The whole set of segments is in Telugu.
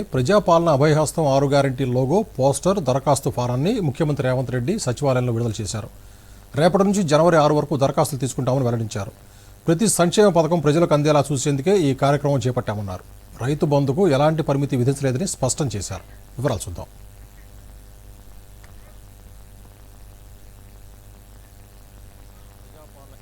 ప్రజాపాలన అభయహస్తం ఆరు గ్యారంటీ లోగో పోస్టర్ దరఖాస్తు ఫారాన్ని ముఖ్యమంత్రి రేవంత్ రెడ్డి సచివాలయంలో విడుదల చేశారు. రేపటి నుంచి జనవరి ఆరు వరకు దరఖాస్తులు తీసుకుంటామని వెల్లడించారు. ప్రతి సంక్షేమ పథకం ప్రజలకు అందేలా చూసేందుకే ఈ కార్యక్రమం చేపట్టామన్నారు. రైతు బంధుకు ఎలాంటి పరిమితి విధించలేదని స్పష్టం చేశారు. వివరాలు చూద్దాం.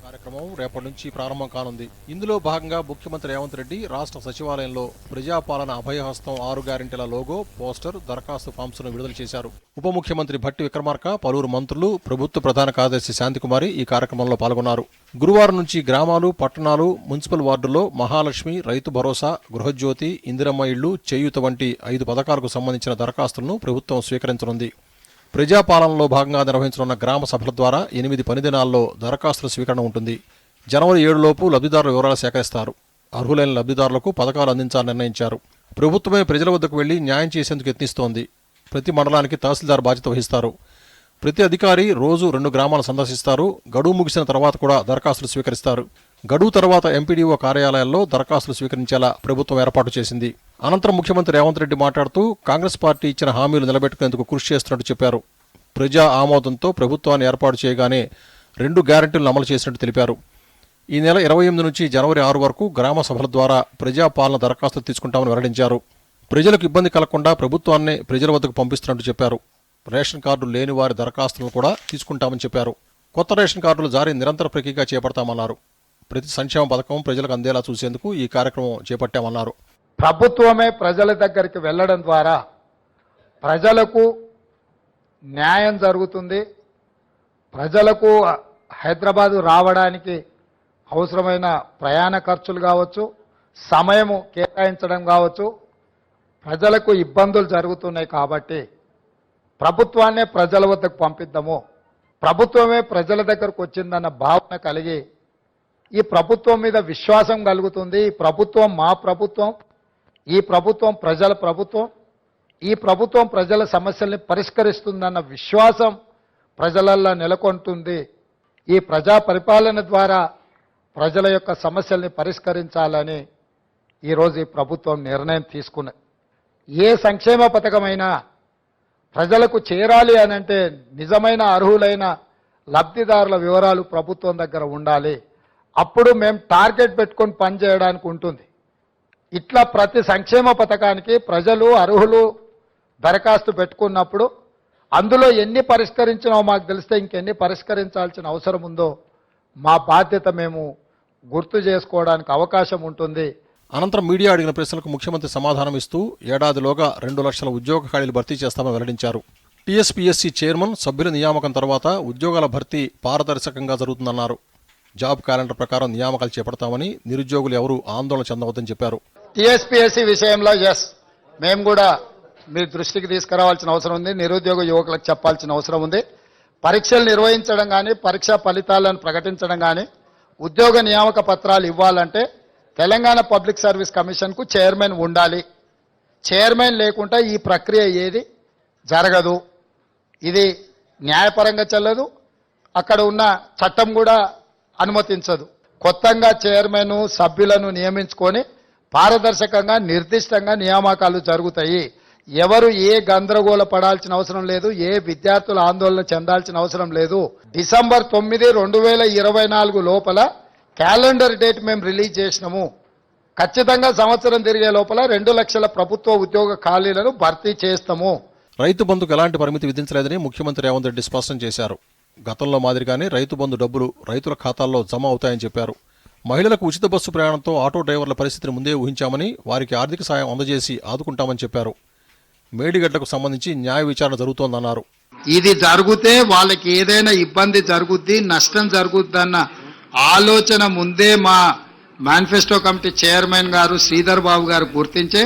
కార్యక్రమం రేపటి నుంచి ప్రారంభం కానుంది. ఇందులో భాగంగా ముఖ్యమంత్రి రేవంత్ రెడ్డి రాష్ట్ర సచివాలయంలో ప్రజాపాలన అభయహస్తం ఆరు గ్యారెంటీల లోగో పోస్టర్ దరఖాస్తు ఫామ్స్ను విడుదల చేశారు. ఉప ముఖ్యమంత్రి భట్టి విక్రమార్క పలువురు మంత్రులు ప్రభుత్వ ప్రధాన కార్యదర్శి శాంతికుమారి ఈ కార్యక్రమంలో పాల్గొన్నారు. గురువారం నుంచి గ్రామాలు పట్టణాలు మున్సిపల్ వార్డుల్లో మహాలక్ష్మి రైతు భరోసా గృహజ్యోతి ఇందిరమ్మ ఇళ్ళు చేయూత వంటి ఐదు పథకాలకు సంబంధించిన దరఖాస్తులను ప్రభుత్వం స్వీకరించనుంది. ప్రజాపాలనలో భాగంగా నిర్వహించనున్న గ్రామ సభల ద్వారా ఎనిమిది పని దినాల్లో దరఖాస్తుల స్వీకరణ ఉంటుంది. జనవరి ఏడులోపు లబ్ధిదారుల వివరాలు సేకరిస్తారు. అర్హులైన లబ్ధిదారులకు పథకాలు అందించాలని నిర్ణయించారు. ప్రభుత్వమే ప్రజల వద్దకు వెళ్ళి న్యాయం చేసేందుకు యత్నిస్తోంది. ప్రతి మండలానికి తహసీల్దార్ బాధ్యత వహిస్తారు. ప్రతి అధికారి రోజు రెండు గ్రామాలు సందర్శిస్తారు. గడువు ముగిసిన తర్వాత కూడా దరఖాస్తులు స్వీకరిస్తారు. గడువు తర్వాత ఎంపీడీఓ కార్యాలయాల్లో దరఖాస్తులు స్వీకరించేలా ప్రభుత్వం ఏర్పాటు చేసింది. అనంతరం ముఖ్యమంత్రి రేవంత్ రెడ్డి మాట్లాడుతూ కాంగ్రెస్ పార్టీ ఇచ్చిన హామీలు నిలబెట్టుకునేందుకు కృషి చేస్తున్నట్టు చెప్పారు. ప్రజా ఆమోదంతో ప్రభుత్వాన్ని ఏర్పాటు చేయగానే రెండు గ్యారెంటీలను అమలు చేసినట్టు తెలిపారు. ఈ నెల ఇరవై ఎనిమిది నుంచి జనవరి ఆరు వరకు గ్రామ సభల ద్వారా ప్రజాపాలన దరఖాస్తులు తీసుకుంటామని వెల్లడించారు. ప్రజలకు ఇబ్బంది కలగకుండా ప్రభుత్వాన్ని ప్రజల వద్దకు పంపిస్తున్నట్టు చెప్పారు. రేషన్ కార్డు లేని వారి దరఖాస్తులను కూడా తీసుకుంటామని చెప్పారు. కొత్త రేషన్ కార్డులు జారీ నిరంతర ప్రక్రియగా చేపడతామన్నారు. ప్రతి సంక్షేమ పథకం ప్రజలకు అందేలా చూసేందుకు ఈ కార్యక్రమం చేపట్టామన్నారు. ప్రభుత్వమే ప్రజల దగ్గరికి వెళ్ళడం ద్వారా ప్రజలకు న్యాయం జరుగుతుంది. ప్రజలకు హైదరాబాదు రావడానికి అవసరమైన ప్రయాణ ఖర్చులు కావచ్చు సమయము కేటాయించడం కావచ్చు ప్రజలకు ఇబ్బందులు జరుగుతున్నాయి కాబట్టి ప్రభుత్వాన్నే ప్రజల వద్దకు పంపిద్దాము. ప్రభుత్వమే ప్రజల దగ్గరకు వచ్చిందన్న భావన కలిగి ఈ ప్రభుత్వం మీద విశ్వాసం కలుగుతుంది. ఈ ప్రభుత్వం మా ప్రభుత్వం ఈ ప్రభుత్వం ప్రజల ప్రభుత్వం ఈ ప్రభుత్వం ప్రజల సమస్యల్ని పరిష్కరిస్తుందన్న విశ్వాసం ప్రజలల్లో నెలకొంటుంది. ఈ ప్రజా పరిపాలన ద్వారా ప్రజల యొక్క సమస్యల్ని పరిష్కరించాలని ఈరోజు ఈ ప్రభుత్వం నిర్ణయం తీసుకున్నది. ఏ సంక్షేమ పథకమైనా ప్రజలకు చేరాలి అని అంటే నిజమైన అర్హులైన లబ్ధిదారుల వివరాలు ప్రభుత్వం దగ్గర ఉండాలి. అప్పుడు మేము టార్గెట్ పెట్టుకొని పనిచేయడానికి ఉంటుంది. ఇట్లా ప్రతి సంక్షేమ పథకానికి ప్రజలు అర్హులు దరఖాస్తు పెట్టుకున్నప్పుడు అందులో ఎన్ని పరిష్కరించినో మాకు తెలిస్తే ఇంకెన్ని పరిష్కరించాల్సిన అవసరం ఉందో మా బాధ్యత మేము గుర్తు చేసుకోవడానికి అవకాశం ఉంటుంది. అనంతరం మీడియా అడిగిన ప్రశ్నలకు ముఖ్యమంత్రి సమాధానం ఇస్తూ ఏడాదిలోగా రెండు లక్షల ఉద్యోగ ఖాళీలు భర్తీ చేస్తామని వెల్లడించారు. టీఎస్పీఎస్సీ చైర్మన్ సభ్యుల నియామకం తర్వాత ఉద్యోగాల భర్తీ పారదర్శకంగా జరుగుతుందన్నారు. జాబ్ క్యాలెండర్ ప్రకారం నియామకాలు చేపడతామని నిరుద్యోగులు ఎవరూ ఆందోళన చెందవద్దని చెప్పారు. టీఎస్పీఎస్సీ విషయంలో ఎస్ మేము కూడా మీ దృష్టికి తీసుకురావాల్సిన అవసరం ఉంది. నిరుద్యోగ యువకులకు చెప్పాల్సిన అవసరం ఉంది. పరీక్షలు నిర్వహించడం కానీ పరీక్షా ఫలితాలను ప్రకటించడం కానీ ఉద్యోగ నియామక పత్రాలు ఇవ్వాలంటే తెలంగాణ పబ్లిక్ సర్వీస్ కమిషన్కు చైర్మన్ ఉండాలి. చైర్మన్ లేకుండా ఈ ప్రక్రియ ఏది జరగదు. ఇది న్యాయపరంగా చెల్లదు. అక్కడ ఉన్న చట్టం కూడా అనుమతించదు. కొత్తగా చైర్మన్ సభ్యులను నియమించుకొని పారదర్శకంగా నిర్దిష్టంగా నియామకాలు జరుగుతాయి. ఎవరు ఏ గందరగోళ పడాల్సిన అవసరం లేదు ఏ విద్యార్థులు ఆందోళన చెందాల్సిన అవసరం లేదు. డిసెంబర్ తొమ్మిది రెండు వేల ఇరవై నాలుగు లోపల క్యాలెండర్ డేట్ మేము రిలీజ్ చేసినాము. ఖచ్చితంగా సంవత్సరం తిరిగే లోపల రెండు లక్షల ప్రభుత్వ ఉద్యోగ ఖాళీలను భర్తీ చేస్తాము. రైతు బంధుకు ఎలాంటి పరిమితి విధించలేదని ముఖ్యమంత్రి రేవంత్ రెడ్డి స్పష్టం చేశారు. గతంలో మాదిరిగానే రైతు బంధు డబ్బులు రైతుల ఖాతాల్లో జమ అవుతాయని చెప్పారు. మహిళలకు ఉచిత బస్సు ప్రయాణంతో ఆటో డ్రైవర్ల పరిస్థితిని ముందే ఊహించామని వారికి ఆర్థిక సాయం అందజేసి ఆదుకుంటామని చెప్పారు. మేడిగడ్డకు సంబంధించి న్యాయ విచారణ జరుగుతోందన్నారు. ఇది జరిగితే వాళ్ళకి ఏదైనా ఇబ్బంది జరుగుద్ది నష్టం జరుగుద్దన్న ఆలోచన ముందే మా మేనిఫెస్టో కమిటీ చైర్మన్ గారు శ్రీధర్ బాబు గారు గుర్తించే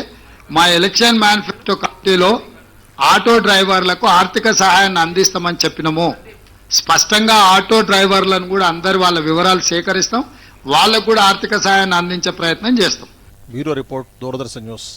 మా ఎలక్షన్ మేనిఫెస్టో కమిటీలో ఆటో డ్రైవర్లకు ఆర్థిక సహాయాన్ని అందిస్తామని చెప్పినము. స్పష్టంగా ఆటో డ్రైవర్లను కూడా అందరు వాళ్ళ వివరాలు సేకరిస్తాం. వాళ్ళకు కూడా ఆర్థిక సహాయాన్ని అందించే ప్రయత్నం చేస్తాం. Bureau report Doordarshan news.